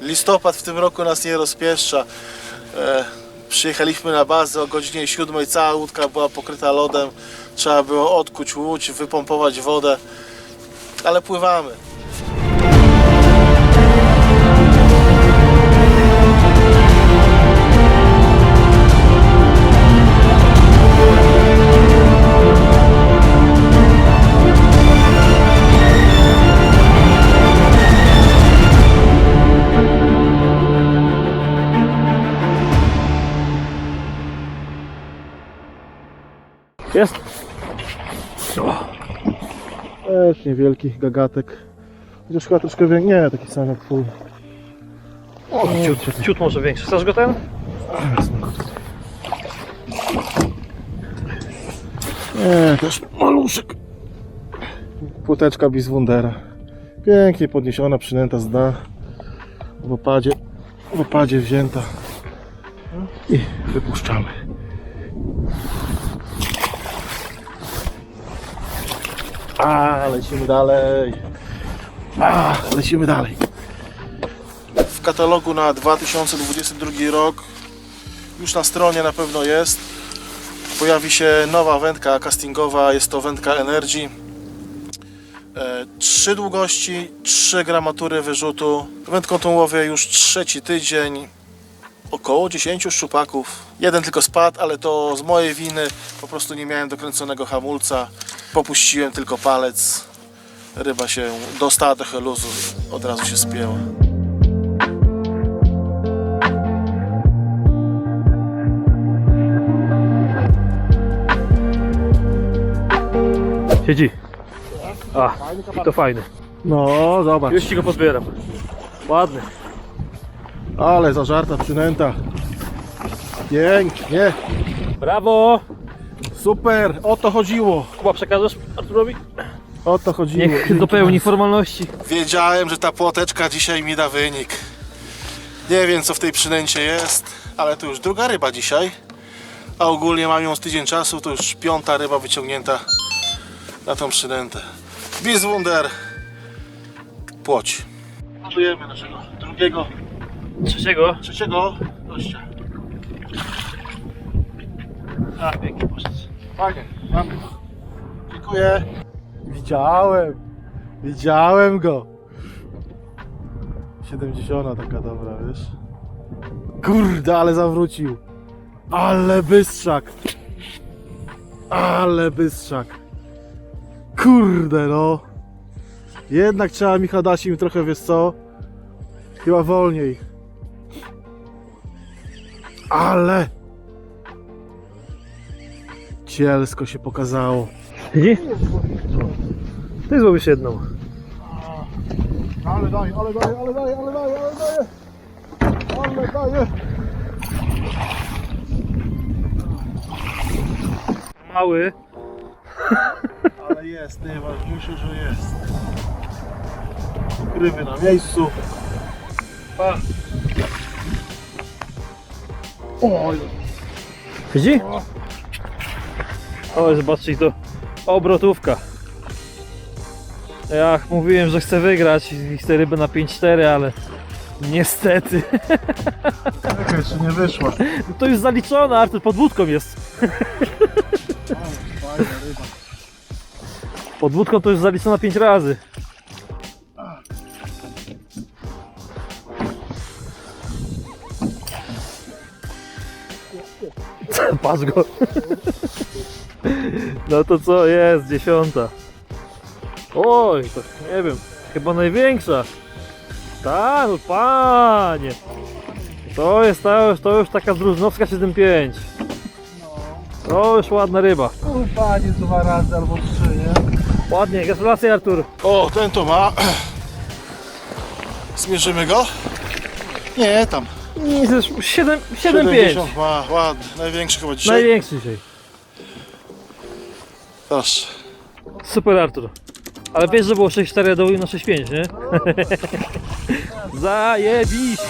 Listopad w tym roku nas nie rozpieszcza. E, przyjechaliśmy na bazę o godzinie 7, cała łódka była pokryta lodem. Trzeba było odkuć łódź, wypompować wodę, ale pływamy. Jest? Też niewielki gagatek. Chociaż chyba troszkę większy. Nie, taki sam jak twój. O, ciut, ciut może większy. Chcesz go ten? Nie, też maluszek. Płoteczka Biswundera. Pięknie podniesiona, przynęta z dna. W opadzie, w opadzie wzięta. I wypuszczamy. A, lecimy dalej. A, lecimy dalej. W katalogu na 2022 rok już na stronie na pewno jest pojawi się nowa wędka castingowa, jest to wędka Energy. E, Trzy długości, trzy gramatury wyrzutu. Wędką tą łowię już trzeci tydzień. Około 10 szczupaków. Jeden tylko spadł, ale to z mojej winy. Po prostu nie miałem dokręconego hamulca. Popuściłem tylko palec. Ryba się dostała trochę luzu, od razu się spięła. Siedzi. A, i to fajny. No, zobacz. Już ci go pozbieram. Ładny. Ale zażarta przynęta. Pięknie. Brawo! Super, o to chodziło. Chyba przekażesz Arturowi? O to chodziło. Niech dopełni formalności. Wiedziałem, że ta płoteczka dzisiaj mi da wynik. Nie wiem co w tej przynęcie jest, ale to już druga ryba dzisiaj. A ogólnie mam ją z tydzień czasu, to już piąta ryba wyciągnięta na tą przynętę. Biswunder. Płoć. Ładujemy naszego drugiego, Trzeciego. trzeciego gościa. A, pięknie poszedł. Fajnie, mamy. Dziękuję. Widziałem. Widziałem go. 70 taka dobra, wiesz? Kurde, ale zawrócił. Ale bystrzak. Ale bystrzak. Kurde no. Jednak trzeba Michał dać im trochę, wiesz co? Chyba wolniej. Ale cielsko się pokazało. Widzi? Ty zrobisz jedną. Ale daje, ale daje, ale daje, ale daje, ale daje. Ale daje. Mały. Ale jest, najważniejsze, że jest. Grywy na miejscu. Pa. Oj, Widzi? O, zobaczcie to obrotówka. Ja mówiłem, że chcę wygrać i chcę rybę na 5-4, ale niestety. czekaj, czy nie wyszła. No to już zaliczone, Artur, pod wódką jest. Fajna ryba. Pod wódką to już zaliczona 5 razy. Patrz go. No to co jest, dziesiąta. Oj, to nie wiem, chyba największa. Tak, no panie. To jest to już, to już taka zdróżnowska 7,5. To już ładna ryba. No panie dwa razy albo trzy, nie? Ładnie, gratulacje Artur. O, ten to ma. Zmierzymy go? Nie, tam. Nie, to już 7, 7,5. 70 ma, ładny. Największy chyba dzisiaj. Największy dzisiaj. Proszę. Super Artur. Ale wiesz, że było 6,4 do na 6,5, nie? Zajebiście.